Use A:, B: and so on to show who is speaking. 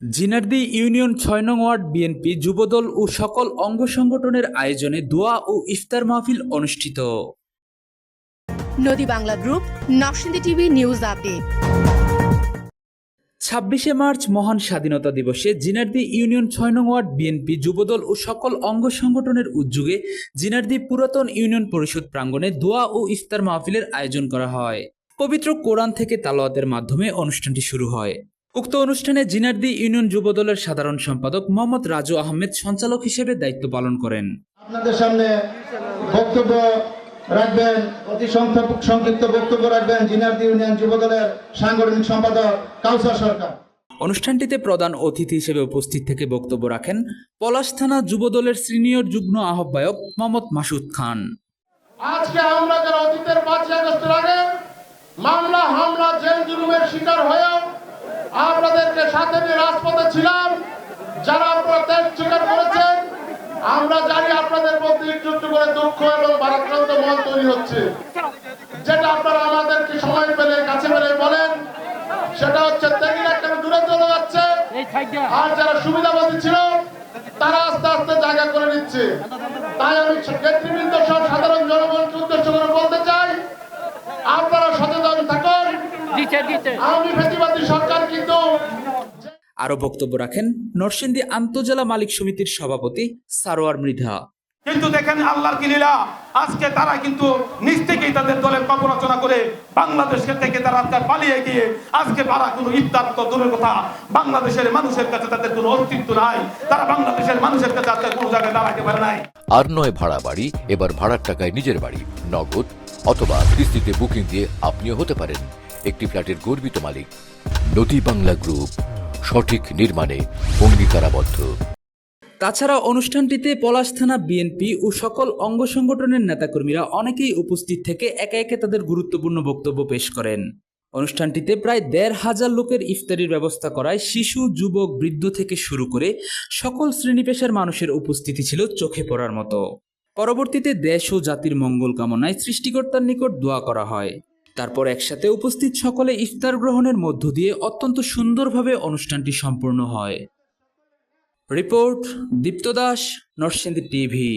A: Jinardi union ছয় নং word BNP Jubodal ও সকল অঙ্গ সংগঠনের আয়োজনে দোয়া ও ইফতার মাহফিল অনুষ্ঠিত।
B: Nodi Bangla group Narsingdi TV news update.
A: ছাব্বিশে মার্চ মহান স্বাধীনতা দিবসে জিনারদি ইউনিয়ন ছয় নং ওয়ার্ড বিএনপি যুবদল ও সকল অঙ্গ সংগঠনের উদ্যোগে জিনারদি পুরাতন ইউনিয়ন পরিষদ প্রাঙ্গণে দোয়া ও ইফতার মাহফিলের আয়োজন করা হয়। পবিত্র কোরআন থেকে তালাওয়াতের মাধ্যমে অনুষ্ঠানটি শুরু হয়। উক্ত অনুষ্ঠানে জিনারদি ইউনিয়ন যুবদলের সাধারণ সম্পাদক মোহাম্মদ রাজু আহমেদ সঞ্চালক হিসেবে দায়িত্ব পালন করেন।
C: আপনাদের সামনে বক্তব্য রাখবেন অতি সংক্ষিপ্ত বক্তব্য রাখবেন জিনারদি ইউনিয়ন যুবদলের সাংগঠনিক সম্পাদক কাউসার সরকার।
A: অনুষ্ঠানটিতে প্রধান অতিথি হিসেবে উপস্থিত থেকে বক্তব্য রাখেন পলাশ থানা যুবদলের সিনিয়র যুগ্ম আহ্বায়ক মোহাম্মদ মাসুদ খান।
D: আজকে আমরা যারা অতীতের পাঁচই আগস্টের আগে মামলা হামলা জেল জুলুমের শিকার হয়েও আপনাদেরকে সাথে নিয়ে রাজপথে ছিলাম যারা আপনারা ত্যাগ স্বীকার করেছেন আমরা জানি আপনাদের মধ্যে একটু একটু করে দুঃখ এবং ভারাক্রান্ত মন তৈরি হচ্ছে। যেটা আপনারা আমাদেরকে সময় পেলে কাছে পেলে বলেন সেটা হচ্ছে ত্যাগীরা কেন দূরে চলে যাচ্ছে। আর যারা সুবিধাবাদী ছিল তারা আস্তে আস্তে জায়গা করে নিচ্ছে। তাই আমি নেতৃবৃন্দ আমি ফেসিবাদী সরকার কিন্তু
A: আরও বক্তব্য রাখেন নরসিংদী আন্তজেলা মালিক সমিতির সভাপতি সারোয়ার মৃধা।
E: কিন্তু দেখেন আল্লাহর কি লীলা? আজকে তারা কিন্তু নিজ থেকেই তাদের দলের কল্প রচনা করে বাংলাদেশের থেকে তারা আজকে পালিয়ে গিয়ে আজকে তারা কোনো ইফতার তো দূরের কথা বাংলাদেশের মানুষের কাছে তাদের কোনো অস্তিত্ব নাই। তারা বাংলাদেশের মানুষের কাছে আজকে কোনো জায়গায় দাঁড়াতে পারে নাই।
F: আর নয় ভাড়া বাড়ি এবার ভাড়ার টাকায় নিজের বাড়ি নগদ অথবা কিস্তিতে বুকিং দিয়ে আপনিও হতে পারেন। একটি ফ্ল্যাটের গর্বিত মালিক। নদী বাংলা গ্রুপ, সঠিক নির্মাণে অঙ্গীকারাবদ্ধ।
A: তাছাড়া অনুষ্ঠানটিতে পলাশ থানা বিএনপি ও সকল অঙ্গ সংগঠনের নেতাকর্মীরা অনেকেই উপস্থিত থেকে একে একে তাদের গুরুত্বপূর্ণ বক্তব্য পেশ করেন। অনুষ্ঠানটিতে প্রায় দেড় হাজার লোকের ইফতারির ব্যবস্থা করায় শিশু, যুবক, বৃদ্ধ থেকে শুরু করে সকল শ্রেণি পেশার মানুষের উপস্থিতি ছিল চোখে পড়ার মতো। পরবর্তীতে দেশ ও জাতির মঙ্গল কামনায় সৃষ্টিকর্তার নিকট দোয়া করা হয়। তারপর একসাথে উপস্থিত সকলে ইফতার গ্রহণের মধ্য দিয়ে অত্যন্ত সুন্দরভাবে অনুষ্ঠানটি সম্পূর্ণ হয়। Report Dipto Das, Narsingdi TV.